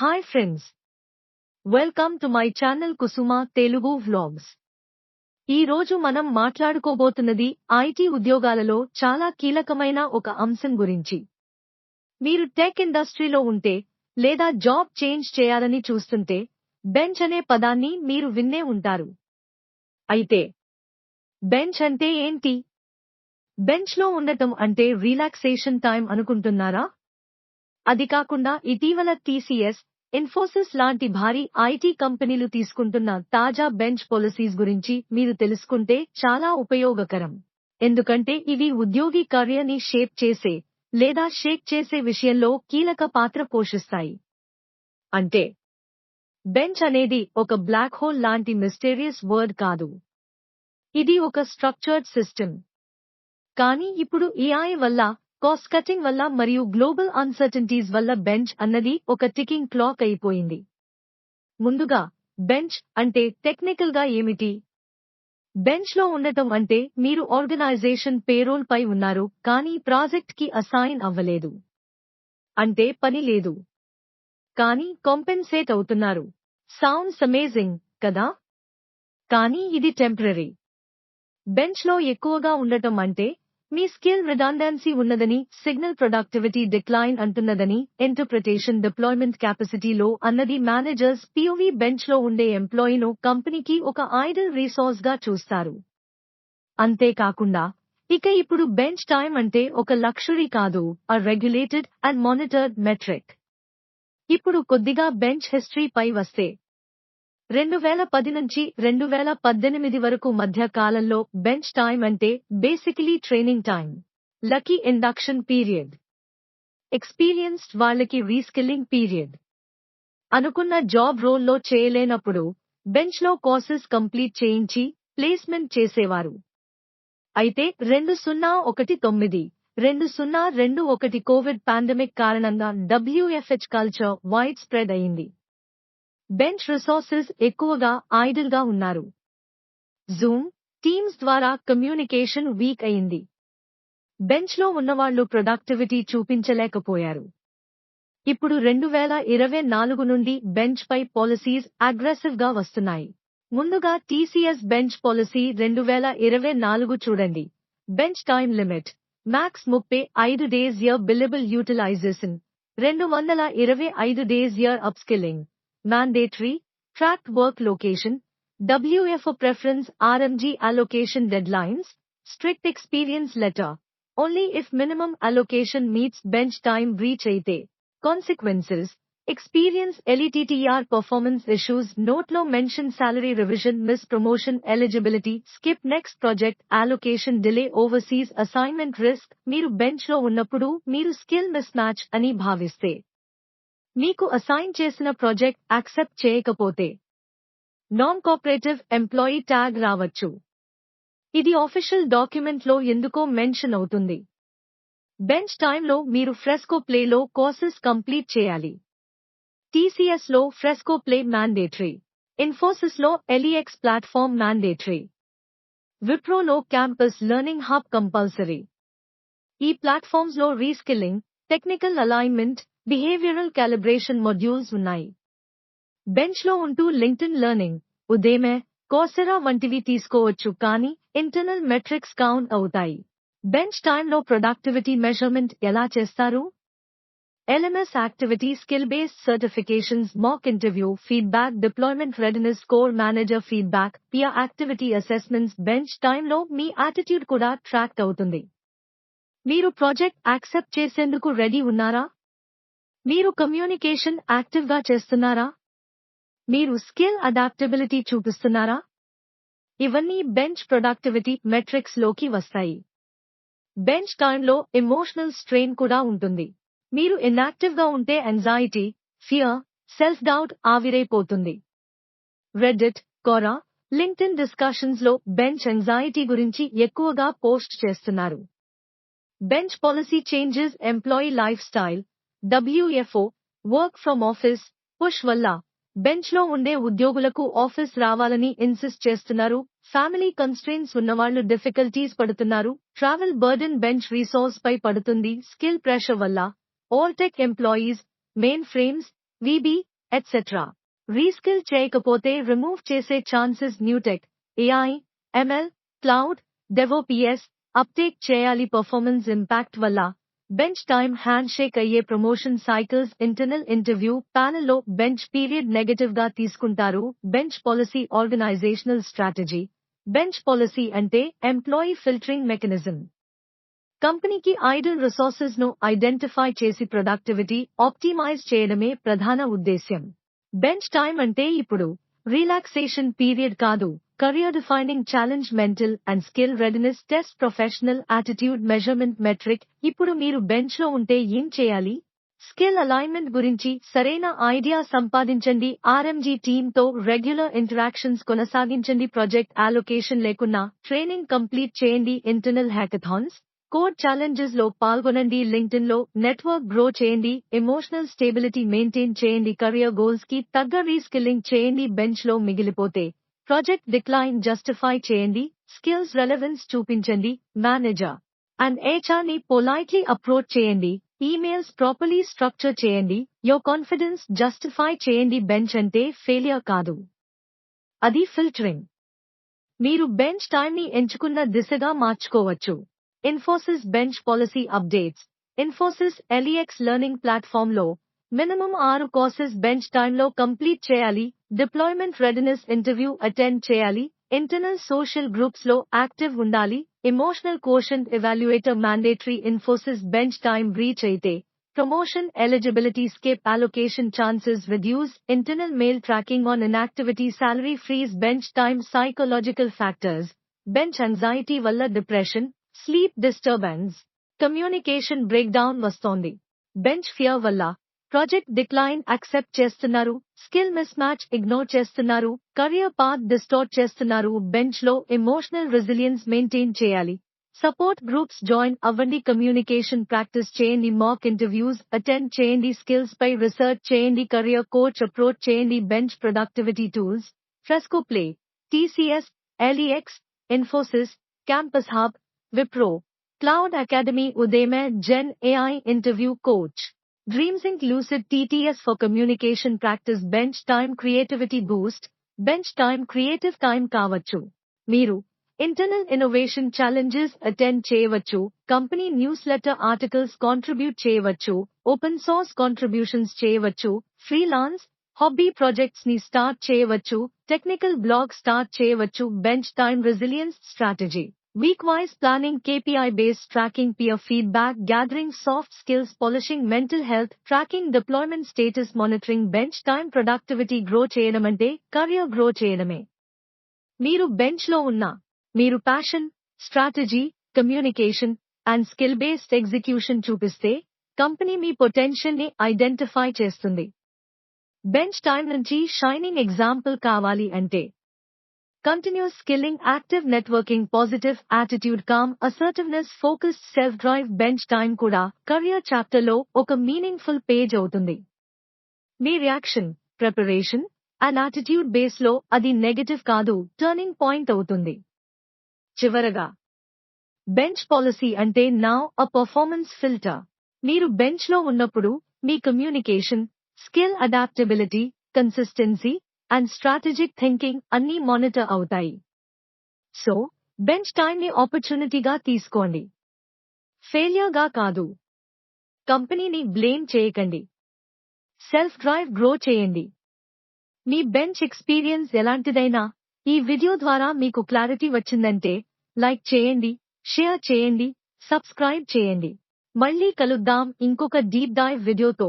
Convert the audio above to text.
Hi friends welcome to my channel Kusuma Telugu vlogs ఈ రోజు మనం మాట్లాడుకోబోతున్నది ఐటీ ఉద్యోగాలలో చాలా కీలకమైన ఒక అంశం గురించి. మీరు టెక్ ఇండస్ట్రీలో ఉంటే లేదా జాబ్ చేంజ్ చేయాలని చూస్తుంటే బెంచ్ అనే పదాన్ని మీరు విన్నే ఉంటారు. అయితే బెంచ్ అంటే ఏంటి? బెంచ్లో ఉండటం అంటే రిలాక్సేషన్ టైం అనుకుంటున్నారా? అది కాకుండా ఇటీవల టీసీఎస్ ఇన్ఫోసిస్ లాంటి భారీ ఐటీ కంపెనీలు తీసుకుంటున్న తాజా బెంచ్ పాలసీస్ గురించి మీరు తెలుసుకుంటే చాలా ఉపయోగకరం. ఎందుకంటే ఇవి ఉద్యోగి కర్యని షేప్ చేసే లేదా షేక్ చేసే విషయంలో కీలక పాత్ర పోషిస్తాయి. అంటే బెంచ్ అనేది ఒక బ్లాక్ హోల్ లాంటి మిస్టీరియస్ వర్డ్ కాదు. ఇది ఒక స్ట్రక్చర్డ్ సిస్టమ్. కానీ ఇప్పుడు ఏఐ వల్ల కాస్ట్ కటింగ్ వల్ల మరియు గ్లోబల్ అన్సర్టనిటీస్ వల్ల బెంచ్ అన్నది ఒక టికింగ్ క్లాక్ అయిపోయింది. ముందుగా బెంచ్ అంటే టెక్నికల్గా ఏమిటి? బెంచ్లో ఉండటం అంటే మీరు ఆర్గనైజేషన్ పేరోల్ పై ఉన్నారు కానీ ప్రాజెక్ట్కి అసైన్ అవ్వలేదు. అంటే పని లేదు. కానీ కాంపెన్సేట్ అవుతున్నారు. సౌండ్స్ అమేజింగ్ కదా? కానీ ఇది టెంపరీ బెంచ్లో ఎక్కువగా ఉండటం అంటే మీ స్కిల్ రిడాండెన్సీ ఉన్నదని సిగ్నల్ ప్రొడక్టివిటీ డిక్లైన్ అంటున్నదని ఇంటర్ప్రిటేషన్ డిప్లాయ్మెంట్ కెపాసిటీలో అన్నది మేనేజర్స్ పిఓవి బెంచ్లో ఉండే ఎంప్లాయీను కంపెనీకి ఒక ఐడల్ రీసోర్స్గా చూస్తారు. అంతేకాకుండా ఇక ఇప్పుడు బెంచ్ టైం అంటే ఒక లక్షరీ కాదు a regulated and monitored metric ఇప్పుడు కొద్దిగా బెంచ్ హిస్టరీ పై వస్తే రెండు వేల పది నుంచి రెండు వేల పద్దెనిమిది వరకు మధ్య కాలంలో బెంచ్ టైం అంటే బేసికలీ ట్రైనింగ్ టైం లకీ ఇండక్షన్ పీరియడ్ ఎక్స్పీరియన్స్డ్ వాళ్ళకి రీస్కిల్లింగ్ పీరియడ్ అనుకున్న జాబ్ రోల్లో చేయలేనప్పుడు బెంచ్లో కోర్సెస్ కంప్లీట్ చేయించి ప్లేస్మెంట్ చేసేవారు. అయితే రెండు సున్నా ఒకటి తొమ్మిది రెండు సున్నా రెండు ఒకటి కోవిడ్ పాండమిక్ కారణంగా డబ్ల్యూఎఫ్హెచ్ కల్చర్ వైడ్ స్ప్రెడ్ అయింది. బెంచ్ రిసోర్సెస్ ఎక్కువగా ఐడిల్గా ఉన్నారు. జూమ్ టీమ్స్ ద్వారా కమ్యూనికేషన్ వీక్ అయింది. బెంచ్లో ఉన్నవాళ్ళు ప్రొడక్టివిటీ చూపించలేకపోయారు. ఇప్పుడు రెండు వేల ఇరవై నాలుగు నుండి బెంచ్ పై పాలసీస్ అగ్రెసివ్గా వస్తున్నాయి. ముందుగా టీసీఎస్ బెంచ్ పాలసీ రెండు వేల ఇరవై నాలుగు చూడండి. బెంచ్ టైం లిమిట్ మ్యాక్స్ ముప్పై ఐదు డేస్ ఇయర్ బిల్లబుల్ యూటిలైజేషన్ రెండు వందల ఇరవై ఐదు days year upskilling. mandatory, tracked work location, WFO preference RMG allocation deadlines, strict experience letter, only if minimum allocation meets bench time reach అయితే consequences, experience LETTR performance issues note no mention salary revision miss promotion eligibility skip next project allocation delay overseas assignment risk మీరు bench లో ఉన్నప్పుడు మీరు skill miss match అని భావిస్తే మీకు assign చేసిన project accept చేయకపోతే నాన్ కోఆపరేటివ్ ఎంప్లాయీ ట్యాగ్ రావచ్చు. ఇది ఆఫీషియల్ డాక్యుమెంట్లో ఎందుకో మెన్షన్ అవుతుంది. బెంచ్ టైంలో మీరు ఫ్రెస్కో ప్లేలో కోర్సెస్ కంప్లీట్ చేయాలి. టీసీఎస్లో ఫ్రెస్కో ప్లే మ్యాండేటరీ ఇన్ఫోసిస్లో ఎలిఎక్స్ ప్లాట్ఫామ్ మ్యాండేటరీ విప్రోలో క్యాంపస్ లెర్నింగ్ హబ్ కంపల్సరీ ఈ ప్లాట్ఫామ్స్లో reskilling technical alignment behavioural calibration modules ఉన్నాయి. బెంచ్లో ఉంటూ లింక్డ్ఇన్ లెర్నింగ్ ఉదేమే కోసెరా వంటివి తీసుకోవచ్చు కానీ ఇంటర్నల్ మెట్రిక్స్ కౌంట్ అవుతాయి. బెంచ్ టైంలో ప్రొడక్టివిటీ మెజర్మెంట్ ఎలా చేస్తారు? LMS activity skill based certifications mock interview feedback deployment readiness core manager feedback peer activity assessments bench టైంలో మీ యాటిట్యూడ్ కూడా ట్రాక్ అవుతుంది. మీరు ప్రాజెక్ట్ యాక్సెప్ట్ చేసేందుకు రెడీ ఉన్నారా? మీరు కమ్యూనికేషన్ యాక్టివ్గా చేస్తున్నారా? మీరు స్కిల్ అడాప్టబిలిటీ చూపిస్తున్నారా? ఇవన్నీ బెంచ్ ప్రొడక్టివిటీ మెట్రిక్స్లోకి వస్తాయి. బెంచ్ టైంలో ఎమోషనల్ స్ట్రెయిన్ కూడా ఉంటుంది. మీరు ఇన్యాక్టివ్గా ఉంటే ఎంజైటీ ఫియర్ సెల్ఫ్ డౌట్ ఆవిరైపోతుంది. రెడ్డిట్ కోరా లింక్డ్ఇన్ డిస్కషన్స్లో బెంచ్ ఎంజైటీ గురించి ఎక్కువగా పోస్ట్ చేస్తున్నారు. Bench policy changes employee lifestyle WFO work from office push వల్ల బెంచ్లో ఉండే ఉద్యోగులకు ఆఫీస్ రావాలని ఇన్సిస్ట్ చేస్తున్నారు. ఫ్యామిలీ కన్స్ట్రెయిన్స్ ఉన్నవాళ్ళు డిఫికల్టీస్ పడుతున్నారు. ట్రావెల్ బర్డెన్ బెంచ్ రీసోర్స్ పై పడుతుంది. స్కిల్ ప్రెషర్ వల్ల old tech employees mainframes VB etcetera reskill చేయకపోతే రిమూవ్ చేసే chances new tech AI ML cloud DevOps uptake చేయాలి. పర్ఫార్మెన్స్ ఇంపాక్ట్ వల్ల బెంచ్ టైమ్ హ్యాండ్ షేక్ అయ్యే ప్రమోషన్ సైకిల్స్ ఇంటర్నల్ ఇంటర్వ్యూ ప్యానెల్లో bench period నెగటివ్గా తీసుకుంటారు. Bench policy organisational strategy. Bench policy అంటే employee filtering mechanism. కంపెనీకి ఐడల్ రిసోర్సెస్ను ఐడెంటిఫై చేసి ప్రొడక్టివిటీ ఆప్టిమైజ్ చేయడమే ప్రధాన ఉద్దేశ్యం. బెంచ్ టైమ్ అంటే ఇప్పుడు రిలాక్సేషన్ పీరియడ్ కాదు. Career defining challenge mental and skill readiness test professional attitude measurement metric ఇప్పుడు మీరు బెంచ్లో ఉంటే ఏం చేయాలి? స్కిల్ అలైన్మెంట్ గురించి సరైన ఐడియా సంపాదించండి. ఆర్ఎంజీ టీమ్తో రెగ్యులర్ ఇంటరాక్షన్స్ కొనసాగించండి. ప్రాజెక్ట్ అలొకేషన్ లేకున్నా ట్రైనింగ్ కంప్లీట్ చేయండి. ఇంటర్నల్ హ్యాకథాన్స్ కోడ్ ఛాలెంజెస్లో పాల్గొనండి. లింక్డ్ఇన్లో నెట్వర్క్ గ్రో చేయండి. ఎమోషనల్ స్టేబిలిటీ మెయింటైన్ చేయండి. కెరియర్ గోల్స్కి తగ్గ రీస్కిల్లింగ్ చేయండి. బెంచ్లో మిగిలిపోతే ప్రాజెక్ట్ డిక్లైన్ జస్టిఫై చేయండి. స్కిల్స్ రెలవెన్స్ చూపించండి. మేనేజర్ అండ్ హెచ్ఆర్ని పొలైట్లీ అప్రోచ్ చేయండి. ఈమెయిల్స్ ప్రాపర్లీ స్ట్రక్చర్ చేయండి. యో కాన్ఫిడెన్స్ జస్టిఫై చేయండి. బెంచ్ అంటే ఫెయిలియర్ కాదు. అది ఫిల్టరింగ్ మీరు బెంచ్ టైం ని ఎంచుకున్న దిశగా మార్చుకోవచ్చు. Infosys bench policy updates Infosys Lex learning ప్లాట్ఫామ్లో మినిమం ఆరు కోర్సెస్ బెంచ్ టైంలో కంప్లీట్ చేయాలి డిప్లాయ్మెంట్ రెడీనెస్ ఇంటర్వ్యూ అటెండ్ చేయాలి ఇంటర్నల్ సోషల్ గ్రూప్స్లో యాక్టివ్ ఉండాలి emotional caution evaluator mandatory Infosys bench time breach అయితే promotion eligibility scope allocation chances reduce internal mail tracking on inactivity salary freeze bench time psychological factors bench anxiety వల్ల depression sleep disturbance communication breakdown వస్తోంది bench fear వల్ల project decline accept చేస్తున్నారు skill mismatch ignore చేస్తున్నారు career path distort చేస్తున్నారు బెంచ్లో emotional resilience maintain చేయాలి. Support groups join అవ్వండి communication practice చేయండి మాక్ ఇంటర్వ్యూస్ అటెండ్ చేయండి స్కిల్స్ పై రీసెర్చ్ చేయండి కెరియర్ కోచ్ అప్రోచ్ చేయండి bench productivity tools Fresco Play TCS Lex Infosys campus hub Wipro cloud academy ఉదయమే gen AI interview coach Dreams Lucid TTS for communication practice bench time creativity boost bench time creative time కావచ్చు మీరు internal innovation challenges attend చేయవచ్చు company newsletter articles contribute చేయవచ్చు open source contributions చేయవచ్చు freelance hobby projects ని start చేయవచ్చు technical blog start చేయవచ్చు bench time resilience strategy Week wise planning KPI based tracking peer feedback gathering soft skills polishing mental health tracking deployment status monitoring bench time productivity grow చేయడమంటే career grow చేయడమే మీరు బెంచ్లో ఉన్నా మీరు passion strategy communication and skill based execution చూపిస్తే company మీ పొటెన్షియల్ని identify చేస్తుంది బెంచ్ టైం నుంచి షైనింగ్ ఎగ్జాంపుల్ కావాలి అంటే continuous skilling, active networking, positive attitude, calm, assertiveness, focused self-drive, bench time కూడా కెరియర్ చాప్టర్లో ఒక మీనింగ్ఫుల్ పేజ్ అవుతుంది. మీ రియాక్షన్ ప్రిపరేషన్ అండ్ యాటిట్యూడ్ బేస్లో అది నెగటివ్ కాదు టర్నింగ్ పాయింట్ అవుతుంది. చివరగా బెంచ్ పాలసీ అంటే నా అ పర్ఫార్మెన్స్ ఫిల్టర్ మీరు బెంచ్లో ఉన్నప్పుడు మీ communication skill adaptability consistency and strategic thinking అన్నీ మానిటర్ అవుతాయి. సో బెంచ్ టైం ని ఆపర్చునిటీగా తీసుకోండి. ఫెయిలియర్గా కాదు. కంపెనీని బ్లేమ్ చేయకండి. సెల్ఫ్ డ్రైవ్ గ్రో చేయండి. మీ బెంచ్ ఎక్స్పీరియన్స్ ఎలాంటిదైనా ఈ వీడియో ద్వారా మీకు క్లారిటీ వచ్చిందంటే లైక్ చేయండి షేర్ చేయండి సబ్స్క్రైబ్ చేయండి. మళ్ళీ కలుద్దాం ఇంకొక డీప్ డైవ్ వీడియోతో